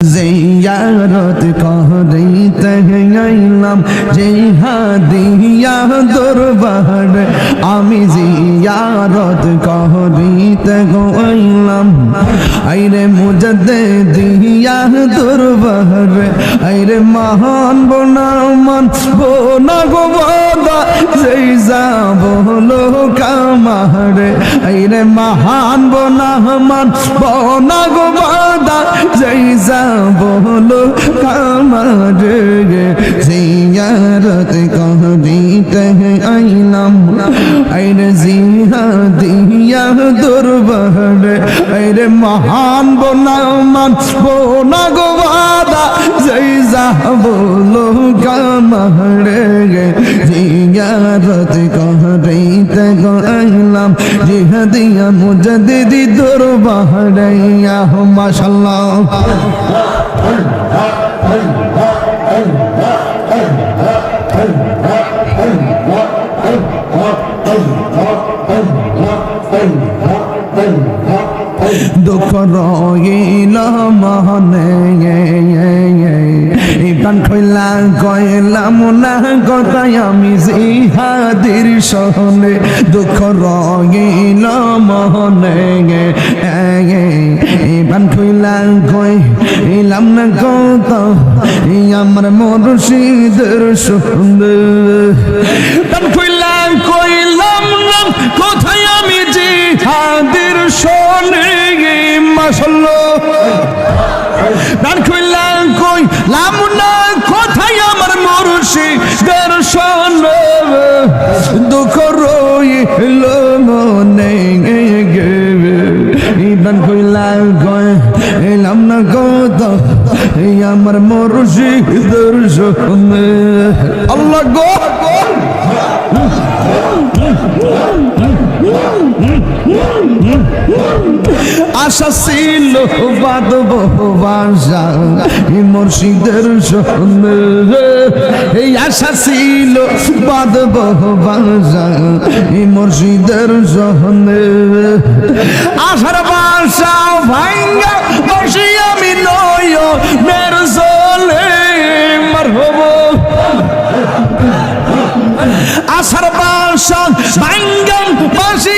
জিয়ারত করিতে আইলাম জিহাদিয়া দরবার। আমি জিয়ারত করিতে আইলাম আইরে মুজদে দিয়া দরবার। আইরে মহান বোনা গো বাদা, যেই রে মহান বনাহমান বনাগ বাদা যাই যা বলো কামার রে মহান বনামান বোনা গোবাদা জয় যাব কামড়ে গে। জিয়ারত কহরাইতে গাইলাম জিহাদিয়া মুজাদিদি দরবারাইয়া মাশাল্লাহ আল্লাহ আল্লাহ আল্লাহ দুঃখ রইল মহনে কইলাম না কথাই আমি জিহাদির সহনে। দুঃখ রইল মহনে গান খইলা কইলাম না কত আমার মুর্শিদের গান খইলা গান খুললা কই, লামুনা কোথায় আমার মরুষি দর্শন দুঃখ রইল মনে গান খুললা কই এলাম না কত আমার মরুষি দর্শন আল্লাহ গো। আশা ছিল বাদব বাসা মুর্শিদের সন্ধ্যে এই আশা ছিল বাসা সন্ধ্যে আশার বাসা বসে আমি নয়, মের জলে আশার বাসা পাশে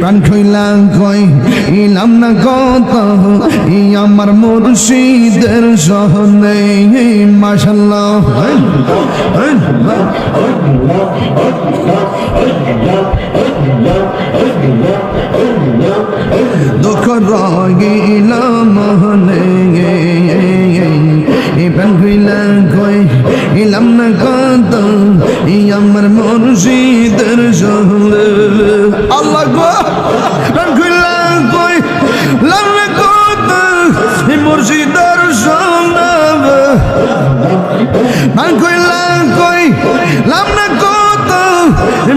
প্রাণ খইলাম কই, ইলাম না কত? ই আমার মুর্শিদের সহনে, মাশাল্লাহ। দুঃখ রগিল মহনে প্রাণ খইলাম কই, ইলাম না কত? ই আমার মুর্শিদের লাম না কত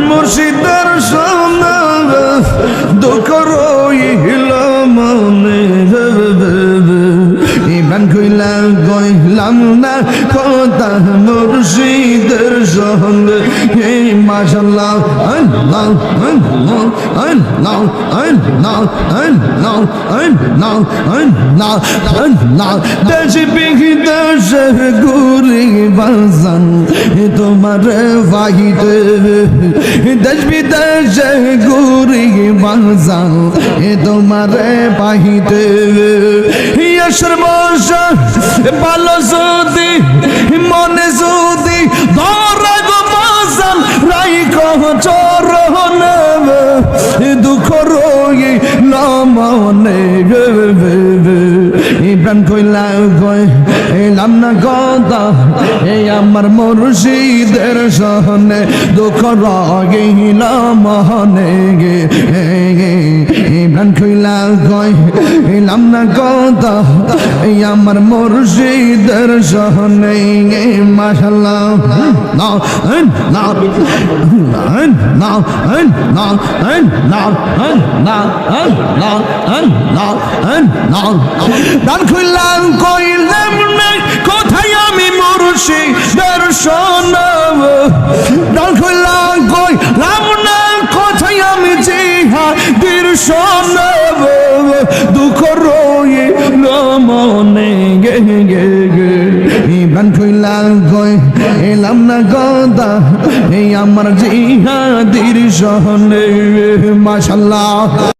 মুর্শিদার সহনে দুঃখ রইল মনে ইমান কইলা কইলাম না কথা মুর্শিদের সঙ্গে হে মাশাল্লাহ আল্লাহ আল্লাহ আল্লাহ আল্লাহ আল্লাহ আল্লাহ আল্লাহ আল্লাহ দেশ বিহি দেশ গুরি বাজান তোমার বাহিতে দেশ বিদেশ গুরি বাজান তোমার ইয়েশুর বংশা ভালো যদি, মনে যদি, ধরা গো মাসাল রাই কহ চরণে দুঃখ রই লমনে ইব্রান কইলা কয় এলাম না কথা এই আমার মুর্শিদের সহনে দুঃখ রগিল মহনে গে ইমরান কইলা কই এলাম না কথা এই আমার মুর্শিদের সহনে গে মাশাল্লাহ নাও নাও নাও নাও নাও নাও নাও নাও নাও দান খুললাম কইলাম না কোথায় মরছি দর্শন দান খুললাম কইলাম না কোথায় আমি জিহা। দর্শন দুঃখ রয়ে মনে। গে গে গে ইমরান কইলাম কই এলাম না গদা। এই আমার জিহাদির সহনে। মাশাল্লাহ।